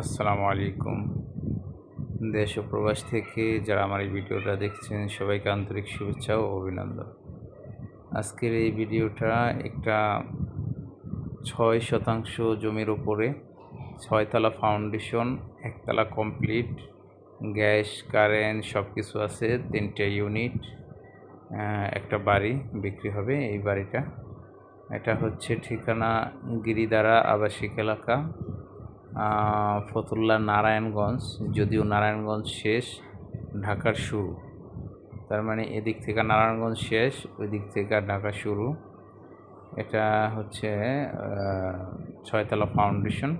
আসসালামু আলাইকুম। দেশ ও প্রবাস থেকে যারা আমার এই ভিডিওটা দেখছেন, সবাইকে আন্তরিক শুভেচ্ছা ও অভিনন্দন। আজকের এই ভিডিওটা একটা ছয় শতাংশ জমির উপরে ছয়তলা ফাউন্ডেশন, একতলা কমপ্লিট, গ্যাস, কারেন্ট সব কিছু আছে, তিনটে ইউনিট একটা বাড়ি বিক্রি হবে এই বাড়িটা। এটা হচ্ছে ঠিকানা গিরিদারা আবাসিক এলাকা। ফতুল্লা নারায়ণগঞ্জ, যদিও নারায়ণগঞ্জ শেষ, ঢাকার শুরু। তার মানে এদিক থেকে নারায়ণগঞ্জ শেষ ওই দিক থেকে ঢাকা শুরু। এটা হচ্ছে ছয়তলা ফাউন্ডেশন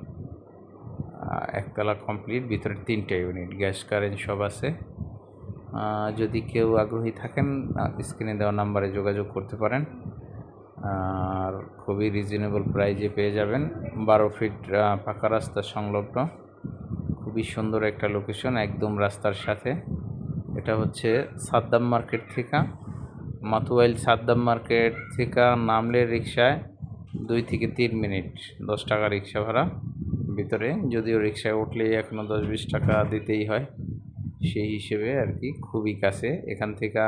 একতলা কমপ্লিট, ভিতরে তিনটে ইউনিট, গ্যাস, কারেন্ট সব আছে। যদি কেউ আগ্রহী থাকেন স্ক্রিনে দেওয়া নাম্বারে যোগাযোগ করতে পারেন। খুবই রিজনেবল প্রাইজে পেয়ে যাবেন। বারো ফিট পাকা রাস্তা সংলগ্ন। খুবই সুন্দর একটা লোকেশন একদম রাস্তার সাথে। এটা হচ্ছে সাদ্দাম মার্কেট থেকে। মাতুয়াইল সাদ্দাম মার্কেট থেকে নামলে রিক্সায় দুই থেকে তিন মিনিট, দশ টাকা রিক্সা ভাড়া। ভিতরে যদিও রিক্সায় উঠলেই এখনও দশ বিশ টাকা দিতেই হয়, সেই হিসেবে আর কি খুবই কাছে। এখান থেকে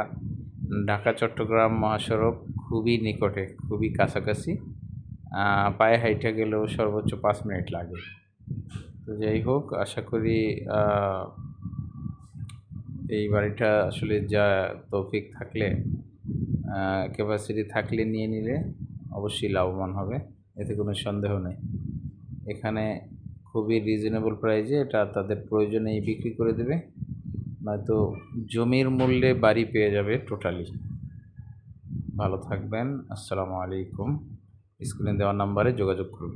ঢাকা, চট্টগ্রাম, মহাসড়ক খুবই নিকটে, খুবই কাছাকাছি। পায়ে হাইটা গেলেও সর্বোচ্চ পাঁচ মিনিট লাগে। তো যাই হোক, আশা করি এই বাড়িটা আসলে যা তৌফিক থাকলে ক্যাপাসিটি থাকলে নিয়ে নিলে অবশ্যই লাভবান হবে, এতে কোনো সন্দেহ নেই। এখানে খুবই রিজনেবল প্রাইজে এটা তাদের প্রয়োজনেই বিক্রি করে দেবে, নয়তো জমির মূল্যে বাড়ি পেয়ে যাবে টোটালি ভালো থাকবেন। আসসালামু আলাইকুম। স্ক্রিনে দেওয়ার নাম্বারে যোগাযোগ করুন।